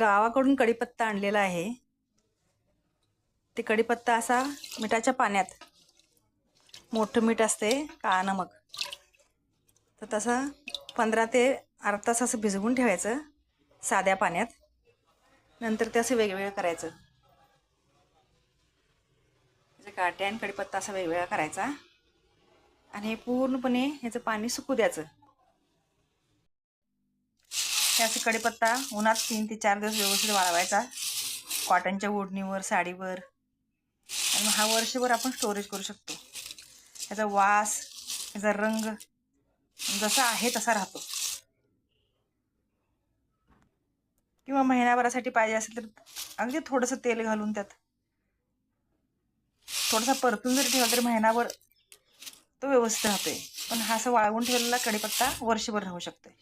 गावाकडून कढीपत्ता आणलेला आहे. ते कढीपत्ता असा मिठाच्या पाण्यात. मोठं मीठ असते काळा नमक तर तसं पंधरा ते अर्धा तास असं भिजवून ठेवायचं साध्या पाण्यात. नंतर ते असं वेगवेगळं करायचं. म्हणजे काटे आणि कढीपत्ता असा वेगवेगळा करायचा. आणि हे पूर्णपणे ह्याचं पाणी सुकू द्यायचं. हे असं कडीपत्ता उन्हात तीन ते चार दिवस व्यवस्थित वाळवायचा. कॉटनच्या ओढणीवर साडीवर. आणि मग हा वर्षभर आपण स्टोरेज करू शकतो. ह्याचा वास ह्याचा रंग जसा आहे तसा राहतो. किंवा महिनाभरासाठी पाहिजे असेल तर अगदी थोडंसं तेल घालून त्यात. थोडासा परतून जरी ठेवला तरी महिनाभर तो व्यवस्थित राहतोय. पण हा असं वाळवून ठेवलेला कडीपत्ता वर्षभर राहू शकतोय.